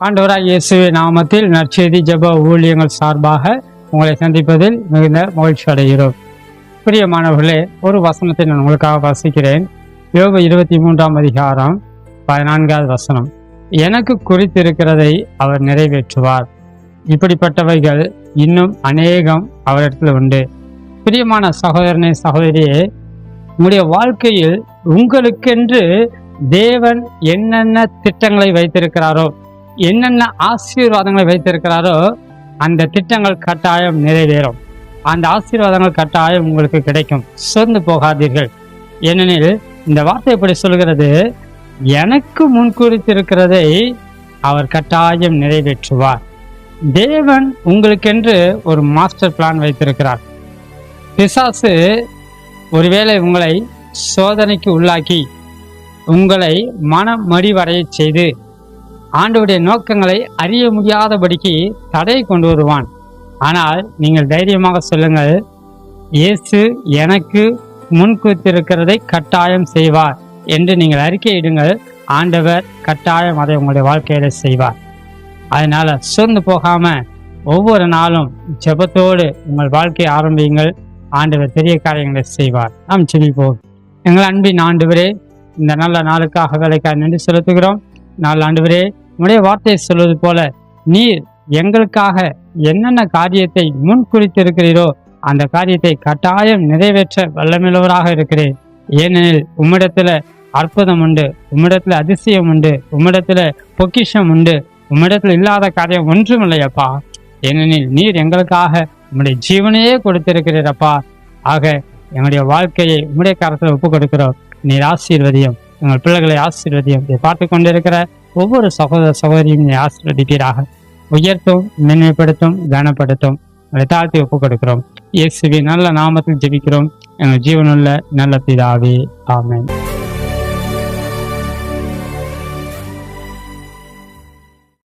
ஆண்டவராக இயேசுவை நாமத்தில் நற்செய்தி ஜப ஊழியங்கள் சார்பாக உங்களை சந்திப்பதில் மிகுந்த மகிழ்ச்சி அடைகிறோம். பிரியமானவர்களே ஒரு வசனத்தை நான் உங்களுக்காக வாசிக்கிறேன். யோபு இருபத்தி மூன்றாம் அதிகாரம் பதினான்காவது வசனம். எனக்கு குறித்திருக்கிறதை அவர் நிறைவேற்றுவார். இப்படிப்பட்டவைகள் இன்னும் அநேகம் அவரிடத்தில் உண்டு. பிரியமான சகோதரனை சகோதரியே உங்களுடைய வாழ்க்கையில் உங்களுக்கென்று தேவன் என்னென்ன திட்டங்களை வைத்திருக்கிறாரோ என்னென்ன ஆசீர்வாதங்களை வைத்திருக்கிறாரோ அந்த திட்டங்கள் கட்டாயம் நிறைவேறும். அந்த ஆசீர்வாதங்கள் கட்டாயம் உங்களுக்கு கிடைக்கும். சோர்ந்து போகாதீர்கள். ஏனெனில் இந்த வார்த்தை எப்படி சொல்கிறது எனக்கு முன்குறித்திருக்கிறதை அவர் கட்டாயம் நிறைவேற்றுவார். தேவன் உங்களுக்கென்று ஒரு மாஸ்டர் பிளான் வைத்திருக்கிறார். பிசாசு ஒருவேளை உங்களை சோதனைக்கு உள்ளாக்கி உங்களை மனம் மடிவடைய செய்து ஆண்டவருடைய நோக்கங்களை அறிய முடியாதபடிக்கு தடை கொண்டு வருவான். ஆனால் நீங்கள் தைரியமாக சொல்லுங்கள் இயேசு எனக்கு முன்குறித்திருக்கிறதை கட்டாயம் செய்வார் என்று நீங்கள் அறிக்கையிடுங்கள் ஆண்டவர் கட்டாயம் அதை உங்களுடைய வாழ்க்கையில செய்வார். அதனால சோர்ந்து போகாம ஒவ்வொரு நாளும் ஜெபத்தோடு உங்கள் வாழ்க்கையை ஆரம்பியுங்கள். ஆண்டவர் பெரிய காரியங்களை செய்வார். நாம் செவிப்போம் எங்கள் அன்பின் ஆண்டவரே இந்த நல்ல நாளுக்காக வேலைக்காக நன்றி செலுத்துகிறோம். நாள் ஆண்டவரே உடைய வார்த்தையை சொல்வது போல நீர் எங்களுக்காக என்னென்ன காரியத்தை முன் குறித்திருக்கிறீரோ அந்த காரியத்தை கட்டாயம் நிறைவேற்ற வல்லமில்லவராக இருக்கிறேன். ஏனெனில் உம்மிடத்துல அற்புதம் உண்டு உம்மிடத்துல அதிசயம் உண்டு உம்மிடத்துல பொக்கிஷம் உண்டு உம்மிடத்துல இல்லாத காரியம் ஒன்றும் இல்லையப்பா ஏனெனில் நீர் எங்களுக்காக உம்முடைய ஜீவனையே கொடுத்திருக்கிறீரப்பா ஆக எங்களுடைய வாழ்க்கையை உம்முடைய கரத்தில் ஒப்பு கொடுக்கிறோம் நீர் ஆசீர்வதியம். எங்கள் பிள்ளைகளை ஆசீர்வதியும் பார்த்து கொண்டிருக்கிற ஒவ்வொரு சகோதர சகோதரியும் ஆசீர்வதிப்பீராக. உயர்த்தும் மென்மைப்படுத்தும் கனப்படுத்தும் உங்களை தாழ்த்தி ஒப்புக் கொடுக்கிறோம் இயேசுவி நல்ல நாமத்தில் ஜெபிக்கிறோம். எங்கள் ஜீவனுள்ள நல்ல பிதாவே. ஆமேன்.